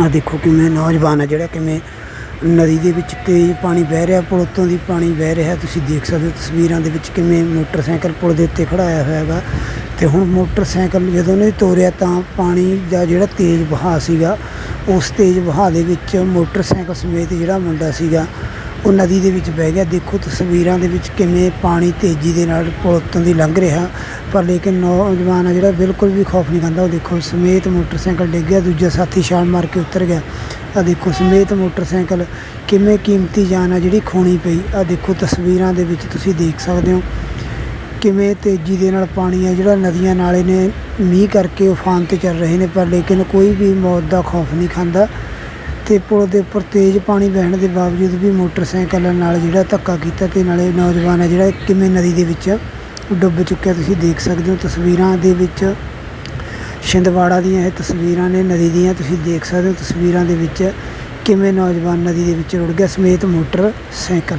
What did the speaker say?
ਆ ਦੇਖੋ ਕਿਵੇਂ ਨੌਜਵਾਨ ਆ ਜਿਹੜਾ ਕਿਵੇਂ ਨਦੀ ਦੇ ਵਿੱਚ ਤੇਜ਼ ਪਾਣੀ ਵਹਿ ਰਿਹਾ ਪੁਲ ਉੱਤੋਂ ਦੀ ਪਾਣੀ ਵਹਿ ਰਿਹਾ। ਤੁਸੀਂ ਦੇਖ ਸਕਦੇ ਹੋ ਤਸਵੀਰਾਂ ਦੇ ਵਿੱਚ ਕਿਵੇਂ ਮੋਟਰਸਾਈਕਲ ਪੁਲ ਦੇ ਉੱਤੇ ਖੜਾਇਆ ਹੋਇਆ ਹੈਗਾ। ਤੇ ਹੁਣ ਮੋਟਰਸਾਈਕਲ ਜਦੋਂ ਨੇ ਤੋਰਿਆ ਤਾਂ ਪਾਣੀ ਦਾ ਜਿਹੜਾ ਤੇਜ਼ ਵਹਾਅ ਸੀਗਾ, ਉਸ ਤੇਜ਼ ਵਹਾਅ ਦੇ ਵਿੱਚ ਮੋਟਰਸਾਈਕਲ ਸਮੇਤ ਜਿਹੜਾ ਮੁੰਡਾ ਸੀਗਾ ਉਹ ਨਦੀ ਦੇ ਵਿੱਚ ਬਹਿ ਗਿਆ। ਦੇਖੋ ਤਸਵੀਰਾਂ ਦੇ ਵਿੱਚ ਕਿਵੇਂ ਪਾਣੀ ਤੇਜ਼ੀ ਦੇ ਨਾਲ ਪੁਲ ਉੱਤੋਂ ਦੀ ਲੰਘ ਰਿਹਾ। ਪਰ ਲੇਕਿਨ ਨੌਜਵਾਨ ਆ ਜਿਹੜਾ ਬਿਲਕੁਲ ਵੀ ਖੌਫ ਨਹੀਂ ਖਾਂਦਾ। ਉਹ ਦੇਖੋ ਸਮੇਤ ਮੋਟਰਸਾਈਕਲ ਡਿੱਗ ਗਿਆ। ਦੂਜਾ ਸਾਥੀ ਛਾਲ ਮਾਰ ਕੇ ਉਤਰ ਗਿਆ। ਆ ਦੇਖੋ ਸਮੇਤ ਮੋਟਰਸਾਈਕਲ ਕਿਵੇਂ ਕੀਮਤੀ ਜਾਨ ਆ ਜਿਹੜੀ ਖੋਣੀ ਪਈ। ਆ ਦੇਖੋ ਤਸਵੀਰਾਂ ਦੇ ਵਿੱਚ ਤੁਸੀਂ ਦੇਖ ਸਕਦੇ ਹੋ ਕਿਵੇਂ ਤੇਜ਼ੀ ਦੇ ਨਾਲ ਪਾਣੀ ਆ ਜਿਹੜਾ ਨਦੀਆਂ ਨਾਲੇ ਨੇ ਮੀਂਹ ਕਰਕੇ ਉਫਾਨ ਤੇ ਚੱਲ ਰਹੇ ਨੇ। ਪਰ ਲੇਕਿਨ ਕੋਈ ਵੀ ਮੌਤ ਦਾ ਖੌਫ ਨਹੀਂ ਖਾਂਦਾ। ਤੇ ਪੁਲ ਦੇ ਉੱਪਰ ਤੇਜ਼ ਪਾਣੀ ਵਹਿਣ ਦੇ ਬਾਵਜੂਦ ਵੀ ਮੋਟਰਸਾਈਕਲ ਨਾਲ ਜਿਹੜਾ ਧੱਕਾ ਕੀਤਾ ਤੇ ਨਾਲੇ ਨੌਜਵਾਨ ਹੈ ਜਿਹੜਾ ਕਿਵੇਂ ਨਦੀ ਦੇ ਵਿੱਚ ਡੁੱਬ ਚੁੱਕਿਆ ਤੁਸੀਂ ਦੇਖ ਸਕਦੇ ਹੋ। ਤਸਵੀਰਾਂ ਦੇ ਵਿੱਚ ਛਿੰਦਵਾੜਾ ਦੀਆਂ ਇਹ ਤਸਵੀਰਾਂ ਨੇ, ਨਦੀ ਦੀਆਂ ਤੁਸੀਂ ਦੇਖ ਸਕਦੇ ਹੋ। ਤਸਵੀਰਾਂ ਦੇ ਵਿੱਚ ਕਿਵੇਂ ਨੌਜਵਾਨ ਨਦੀ ਦੇ ਵਿੱਚ ਰੁੜ ਗਿਆ ਸਮੇਤ ਮੋਟਰਸਾਈਕਲ।